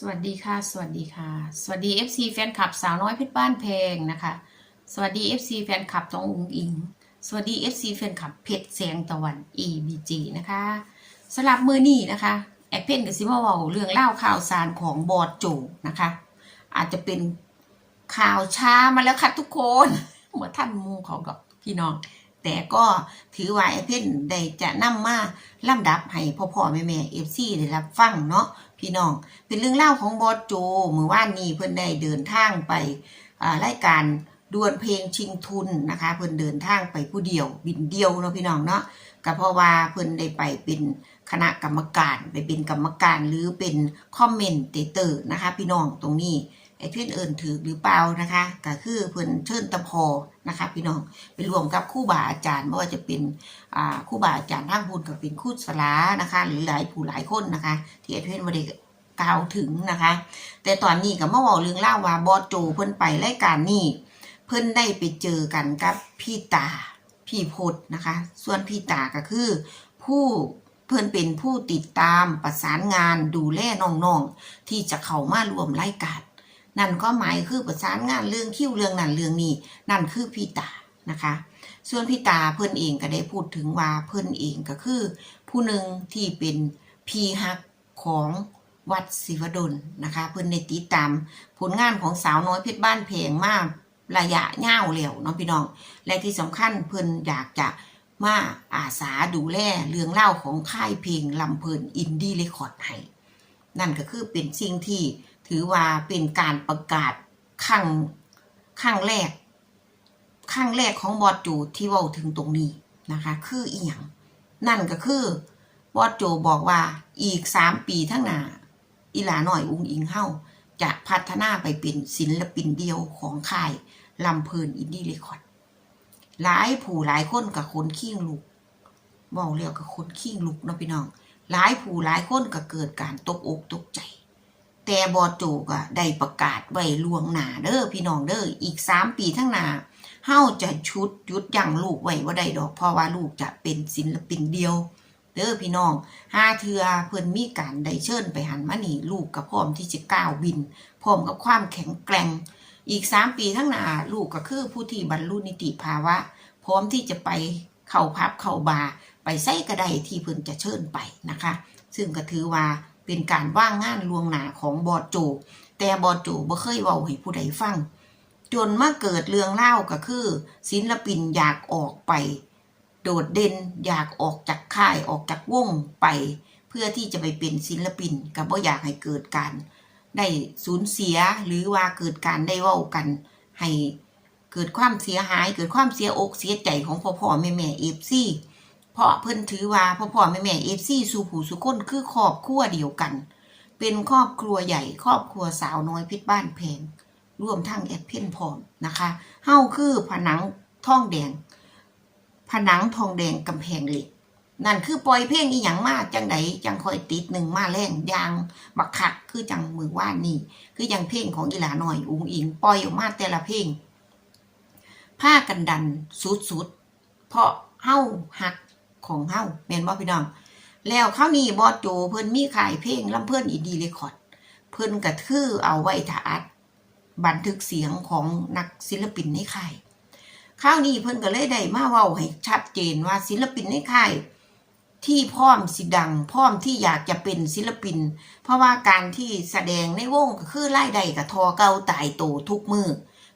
สวัสดีค่ะ สวัสดีค่ะ สวัสดี FC แฟนคลับสาวน้อยเพชรบ้านเพลงนะคะ สวัสดี FC แฟนคลับต้องอุงอิง สวัสดี FC แฟนคลับเพชรแสงตะวัน EBG นะคะสำหรับมือนี้นะคะ แอปเพนกับซิมาเวาเรื่องเล่าข่าวสารของบอดโจนะคะ อาจจะเป็นข่าวช้ามาแล้วค่ะทุกคนเมื่อท่านมูของดอกพี่น้อง แต่ก็ถือว่าแอเพนได้จะนำมาลำดับให้พ่อพ่อแม่แม่เอฟซีได้รับฟังเนาะพี่น้อง เป็นเรื่องเล่าของบอสโจมือว่านนี้เพิ่นได้เดินทางไปรายการดวลเพลงชิงทุนนะคะ เพิ่นเดินทางไปผู้เดียวบินเดียวเนาะพี่น้องเนาะก็เพราะว่าเพิ่นได้ไปเป็นคณะกรรมการไปเป็นกรรมการหรือเป็นคอมเมนเตเตอร์นะคะ พี่น้องตรงนี้ ไอ้เพื่อนเอิญถือหรือเปล่านะคะก็คือเพิ่อนเชิญตะพอนะคะ พี่น้องไปรวมกับคู่บาอาจารย์ไม่ว่าจะเป็นอ่าคู่บาอาจารย์ทางบุญกับเป็นคู่สลานะคะ หรือหลายผู้หลายคนนะคะ ที่ไอ้เพื่อนบริกล่าวถึงนะคะ แต่ตอนนี้ก็มาบอกเรื่องเล่าว่าบอโจเพิ่อนไปรายการนี้เพิ่อนได้ไปเจอกันกับพี่ตาพี่พดนะคะ ส่วนพี่ตาก็คือ ผู้เพิ่อนเป็นผู้ติดตามประสานงานดูแลน้องๆที่จะเข้ามารวมรายการ นั่นก็หมายคือประสานงานเรื่องคิวเรื่องนั้นเรื่องนี้นั่นคือพี่ตานะคะ ส่วนพี่ตาเพิ่อนเองก็ได้พูดถึงว่าเพิ่อนเองก็คือ ผู้หนึ่งที่เป็นพีฮักของวัดศิวดลนะคะ เพิ่อนได้ติดตามผลงานของสาวน้อยเพชรบ้านเพลงมาระยะยาวแล้วเนาะพี่น้อง และที่สำคัญเพิ่อนอยากจะมาอาสาดูแลเรื่องเล่าของค่ายเพลงลำเพลินอินดี้เรคคอร์ดให้นั่นก็คือเป็นสิ่งที่ ถือว่าเป็นการประกาศครั้งครั้งแรกครั้งแรกของบอสโจที่ว้าถึงตรงนี้นะคะ คืออีหยังนั่นก็คือบอสโจบอกว่าอีกสามปีข้งหน้าอีหลาหน่อยอุ้งอิงเฮาจะพัฒนาไปเป็นศิลปินเดียวของค่ายลำเพลินอินดี้เรคคอร์ดหลายผู้หลายคนกับคนขี้งลูกบอกเรียกกับคนขี้งลูกเนาะพี่น้อง หลายผู้หลายคนก็เกิดการตกอกตกใจ แต่บอสโจก็ได้ประกาศไว้ล่วงหน้าเด้อพี่น้องเด้ออีกสามปีข้งหน้าเฮาจะชุดยุดยั้งลูกไว้ว่าได้ดอกเพราะว่าลูกจะเป็นศิลปินเดียวเด้อพี่น้องห้าเทือเพิ่อนมีการได้เชิญไปหันมานี่ลูกกับพร้อมที่จะก้าวบินพร้อมกับความแข็งแกร่ง อีกสามปีข้งหน้าลูกก็คือผู้ที่บรรลุนิติภาวะ พร้อมที่จะไปเข้าพับเข้าบา ไปไส้กระไดที่เพิ่นจะเชิญไปนะคะ ซึ่งก็ถือว่า เป็นการว่างงานลวงหนาของบอดโจ แต่บอดโจบ่เคยเว้าให้ผู้ใดฟัง จนมาเกิดเรื่องเล่าก็คือ ศิลปินอยากออกไป โดดเด่นอยากออกจากค่ายออกจากวงไป เพื่อที่จะไปเป็นศิลปินก็บ่อยากให้เกิดการได้สูญเสียหรือว่าเกิดการได้เว้ากัน ให้เกิดความเสียหาย เกิดความเสียอกเสียใจของพ่อพ่อแม่แม่เอฟซี เพราะเพิ่นถือว่าพ่อพ่อแม่แม่เอฟซีสู่ผู้สุคนคือครอบครัวเดียวกัน เป็นครอบครัวใหญ่ครอบครัวสาวน้อยพชรบ้านแพงรวมทั้งแอดเพนพร้อมนะคะเฮ้าคือผนังทองแดง ผนังทองแดงกำแพงเหล็กนั่นคือปล่อยเพลงอีหยังมาจังไดจังคอยติดหนึ่งมาแรงยางบักคักคือจังมือว่านนี่ คือจังเพลงของอีหลาหน่อยอุงอิงปล่อยออกมาแต่ละเพลงผ้ากันดันสุดๆเพราะเฮ้าหัก ของเฮาแม่นบ่พี่น้อง แล้วเข้าวนี้บอโจเพิ่นมีขายเพลงลำเพิ่นอีดีเรคคอร์ดเพิ่นก็คือเอาไว้ถาอัดบันทึกเสียงของนักศิลปินในค่ายคราวนี้เพิ่นก็เลยได้มาเว้าให้ชัดเจนว่าศิลปินในค่ายที่พร้อมสิดังพร้อมที่อยากจะเป็นศิลปิน เพราะว่าการที่แสดงในวงก็คือไล่ใดกับทอเก่าตายโตทุกมือ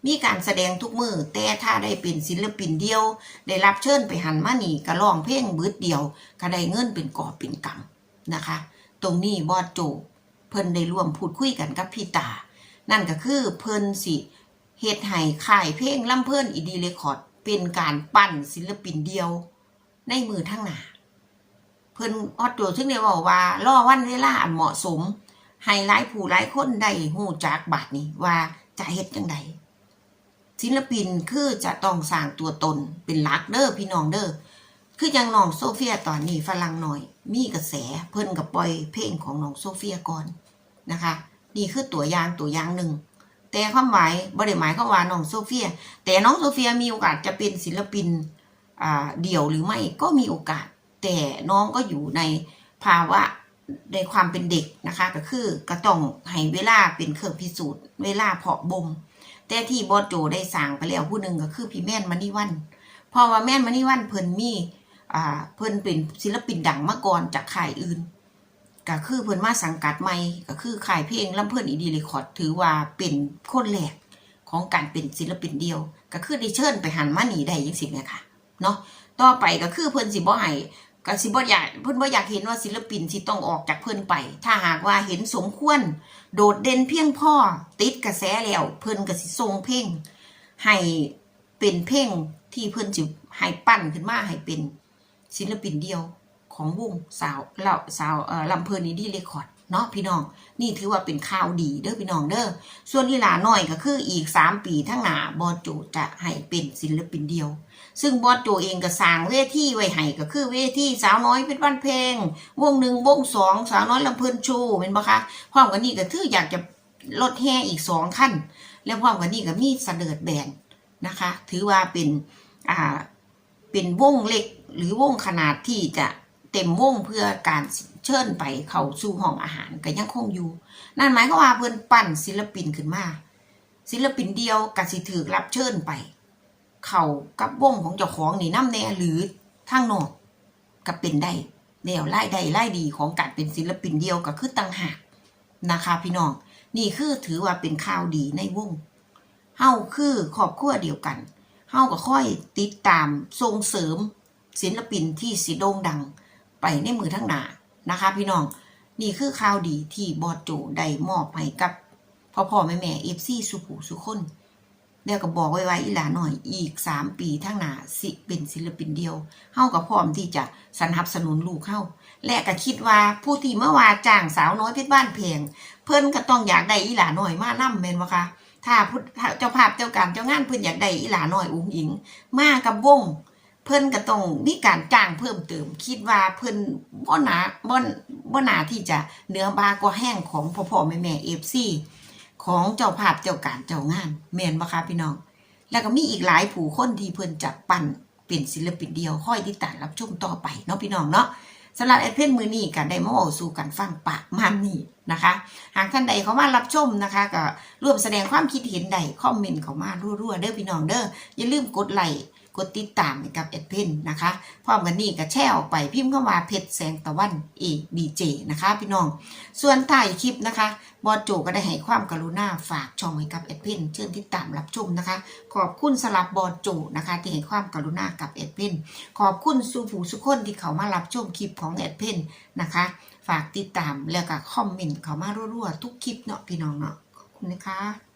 มีการแสดงทุกมือแต่ถ้าได้เป็นศิลปินเดียว ได้รับเชิญไปหันมานี่ก็ร้องเพลงบืดเดียวก็ได้เงินเป็นกอบเป็นกำนะคะ ตรงนี้บอสโจเพิ่นได้ร่วมพูดคุยกันกับพี่ตา นั่นก็คือเพิ่นสิเฮ็ดให้ค่ายเพลงลำเพิ่นอีดีเรคคอร์ดเป็นการปั้นศิลปินเดียว ในมือทั้งหนาเพิ่นออดโจซึ่งได้บอกว่ารอวันเวลาอันเหมาะสมให้หลายผู้หลายคนได้ฮู้จักบัดนี้ว่าจะเฮ็ดจังได ศิลปินคือจะต้องสร้างตัวตนเป็นหลักเด้อพี่น้องเด้อคืออย่างน้องโซเฟียตอนนี้ฝรั่งหน่อย มีกระแสเพิ่นกับปล่อยเพลงของน้องโซเฟียก่อนนะคะ นี่คือตัวอย่างตัวอย่างหนึ่งแต่ความหมายบ่ได้หมายความว่าน้องโซเฟีย แต่น้องโซเฟียมีโอกาสจะเป็นศิลปินเดี่ยวหรือไม่ก็มีโอกาส แต่น้องก็อยู่ในภาวะในความเป็นเด็กนะคะ ก็คือก็ต้องให้เวลาเป็นเครื่องพิสูจน์ เวลาเพาะบ่ม แต่ที่บอสโจได้สั่งไปแล้วผู้หนึ่งก็คือพี่แม่นมณีวันพราะว่าแม่นมณีวันเพิ่นมีอ่าเพิ่นเป็นศิลปินดังมาก่อนจากค่ายอื่นก็คือเพิ่นมาสังกัดใหม่ก็คือค่ายเพลงลำเพิ่นอีดีเรคคอร์ดถือว่าเป็นคนแรกของการเป็นศิลปินเดียว ก็คือได้เชิญไปหันมาหนีได้ยังสิเนี่ยค่ะเนาะต่อไปก็คือเพิ่นสิบ่ให้ ก็สิบ่อยากเพื่อนบ่อยากเห็นว่าศิลปินสิต้องออกจากเพื่อนไป ถ้าหากว่าเห็นสมควร โดดเด่นเพียงพ่อ ติดกระแสแล้วเพื่อนก็สิทรงเพ่งให้เป็นเพ่งที่เพื่อนจิให้ปั้นขึ้นมาให้เป็นศิลปินเดียวของวงสาวเราสาวเอ่อลำเพลินนีดีเรคคอร์ด เนาะพี่น้อง นี่ถือว่าเป็นข่าวดีเด้อพี่น้องเด้อส่วนอีหลาน้อยก็คืออีก3ปีทั้งหนาบอโจจะให้เป็นศิลปินเดียว ซึ่งบอโจเองก็สร้างเวทีไว้ให้ก็คือเวทีสาวน้อยเป็นวันเพลง วงหนึ่งวงสองสาวน้อยลำเพลินโชว์เป็นปะคะพร้อมกันนี่ก็คืออยากจะลดแห่อีกสองขั้น แล้วพร้อมกันนี่ก็มีเสดิดแบนนะคะ ถือว่าเป็นอ่าเป็นวงเล็กหรือวงขนาดที่จะ เต็มวงเพื่อการเชิญไปเข้าสู่ห้องอาหารก็ยังคงอยู่ นั่นหมายความว่าเพิ่อนปั้นศิลปินขึ้นมา ศิลปินเดียวกับสิถือรับเชิญไป เข้ากับวงของเจ้าของนี่น้ำแน่หรือทางนอกก็เป็นได้แนวไล่ได้ไล่ดีของการเป็นศิลปินเดียวก็คือตังหากนะคะพี่น้องนี่คือถือว่าเป็นข่าวดีในวงเฮาคือครอบครัวเดียวกันเฮาก็ค่อยติดตามส่งเสริมศิลปินที่สิโด่งดัง ไปในมือทั้งหนานะคะ พี่น้องนี่คือข่าวดีที่บอสโจได้มอบให้กับพ่อพ่อแม่แม่เอฟซีสุผูสุคนแล้วก็บอกไว้ไว้อีหลาหน่อยอีกสามปีทั้งหนาสิเป็นศิลปินเดียวเฮาก็พร้อมที่จะสนับสนุนลูกเฮาและก็คิดว่าผู้ที่เมื่อวาจ้างสาวน้อยเพชรบ้านเพงเพิ่อนก็ต้องอยากได้อีหลาหน่อยมานํแม่นบ่คะถ้าผู้ถ้าเจ้าภาพเจ้าการเจ้างานเพิ่อนอยากได้อีหลาหน่อยอุ้งอิง มากับวง เพิ่นก็ต้องมีการจ้างเพิ่มเติม คิดว่าเพิ่นบ่หนาบ่บ่หนาที่จะเนื้อบากว่าแห้งของพ่อพ่อแม่แม่เอฟซีของเจ้าภาพเจ้าการเจ้างานแม่นบ่คะพี่น้อง แล้วก็มีอีกหลายผู้คนที่เพิ่นจะปั่นเป็นศิลปินเดียวค่อยติดตามรับชมต่อไปเนาะพี่น้องเนาะสำหรับแอดเพนมือนี้กันได้มาเว้าสู่กันฟังปากมันนี่นะคะ หากท่านใดเขามารับชมนะคะ ก็ร่วมแสดงความคิดเห็นใดคอมเมนต์เขามารั่วๆเด้อพี่น้องเด้ออย่าลืมกดไลค์ กดติดตามให้กับแอดเพนนะคะพร้อมกันนี้ก็แชร์ออกไปพิมพ์เข้ามาเพชรแสงตะวัน A B J นะคะ พี่น้อง ส่วนถ่ายคลิปนะคะ บอสโจก็ได้ให้ความกรุณาฝากช่องให้กับแอดเพนเชิญติดตามรับชมนะคะ ขอบคุณสำหรับบอสโจนะคะ ที่ให้ความกรุณากับแอดเพนขอบคุณสู่ผู้สุคนที่เขามารับชมคลิปของแอดเพนนะคะ ฝากติดตามแล้วก็คอมเมนต์เขามารั่วๆทุกคลิปเนาะพี่น้องเนาะขอบคุณนะคะ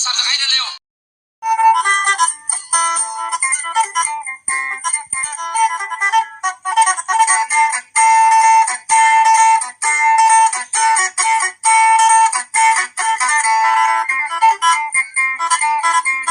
Satu id 六